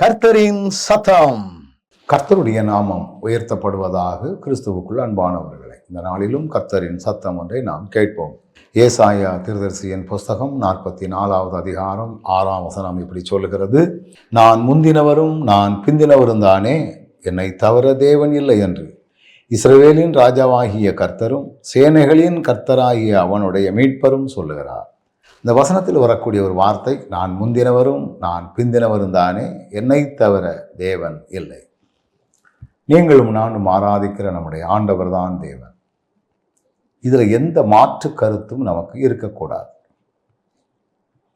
கர்த்தரின் சத்தம். கர்த்தருடைய நாமம் உயர்த்தப்படுவதாக கிறிஸ்துவுக்குள் அன்பானவர்களை இந்த நாளிலும் கர்த்தரின் சத்தம் ஒன்றை நாம் கேட்போம். ஏசாயா திருதர்சியின் புஸ்தகம் நாற்பத்தி நாலாவது அதிகாரம் ஆறாம் வசனம் இப்படி சொல்லுகிறது நான் முந்தினவரும் நான் பிந்தினவரும் தானே என்னை தவிர தேவன் இல்லை என்று. இஸ்ரவேலின் ராஜாவாகிய கர்த்தரும் சேனைகளின் கர்த்தராகிய அவனுடைய மீட்பரும் சொல்லுகிறார். இந்த வசனத்தில் வரக்கூடிய ஒரு வார்த்தை நான் முந்தினவரும் நான் பிந்தினவரும் தானே என்னை தவிர தேவன் இல்லை. நீங்களும் நானும் ஆராதிக்கிற நம்முடைய ஆண்டவர் தான் தேவன். இதில் எந்த மாற்று கருத்தும் நமக்கு இருக்கக்கூடாது.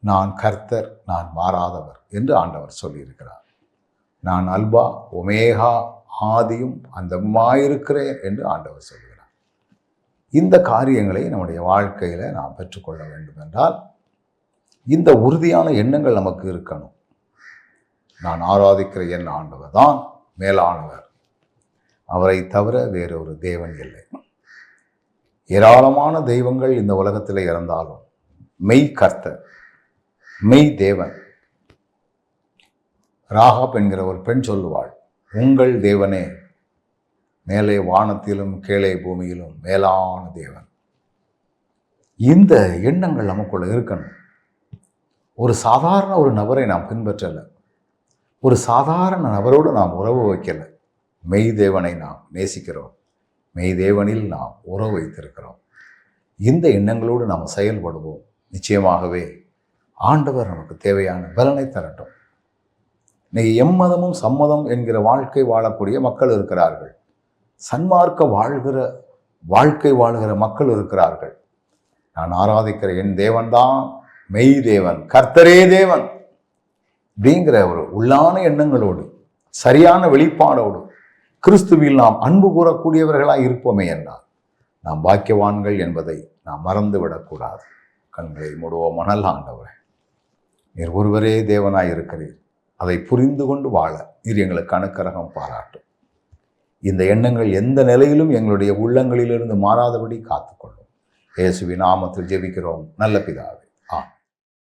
நான் கர்த்தர் நான் மாறாதவர் என்று ஆண்டவர் சொல்லியிருக்கிறார். நான் அல்பா ஒமேகா ஆதியும் அந்தமாயிருக்கிறேன் என்று ஆண்டவர் சொல்கிறார் இந்த காரியங்களை நம்முடைய வாழ்க்கையில் நாம் பெற்றுக்கொள்ள வேண்டும் என்றால் இந்த உறுதியான எண்ணங்கள் நமக்கு இருக்கணும். நான் ஆராதிக்கிற என் ஆண்டவர் தான் மேலானவர். அவரை தவிர வேறொரு தேவன் இல்லை. ஏராளமான தெய்வங்கள் இந்த உலகத்தில் இறந்தாலும் மெய் கர்த்தர் மெய் தேவன். ராகாப் என்கிற ஒரு பெண் சொல்லுவாள் உங்கள் தேவனே மேலே வானத்திலும் கீழே பூமியிலும் மேலான தேவன். இந்த எண்ணங்கள் நமக்குள்ள இருக்கணும். ஒரு சாதாரண ஒரு நபரை நாம் பின்பற்றலை. ஒரு சாதாரண நபரோடு நாம் உறவு வைக்கலை. மெய் தேவனை நாம் நேசிக்கிறோம். மெய் தேவனில் நாம் உறவு வைத்திருக்கிறோம். இந்த எண்ணங்களோடு நாம் செயல்படுவோம். நிச்சயமாகவே ஆண்டவர் நமக்கு தேவையான பலனை தரட்டும். இன்னைக்கு எம்மதமும் சம்மதம் என்கிற வாழ்க்கை வாழக்கூடிய மக்கள் இருக்கிறார்கள். சன்மார்க்க வாழ்கிற வாழ்க்கை வாழ்கிற மக்கள் இருக்கிறார்கள். நான் ஆராதிக்கிற என் தேவன்தான். மெய் தேவன் கர்த்தரே தேவன் அப்படிங்கிற ஒரு உள்ளான எண்ணங்களோடு சரியான வெளிப்பாடோடு கிறிஸ்துவில் நாம் அன்பு கூறக்கூடியவர்களாய் இருப்போமே என்றால் நாம் பாக்கியவான்கள் என்பதை நாம் மறந்து விடக்கூடாது கண்களை மூடுவோம் மணல் ஆண்டவர். நீர் ஒருவரே தேவனாய் இருக்கிறீர். அதை புரிந்து கொண்டு வாழ நீர் எங்களுக்கு அணுக்கரகம் பாராட்டும் இந்த எண்ணங்கள் எந்த நிலையிலும் எங்களுடைய உள்ளங்களிலிருந்து மாறாதபடி காத்துக்கொள்ளும். இயேசுவின் நாமத்தில் ஜெபிக்கிறோம். நல்ல பிதாவே.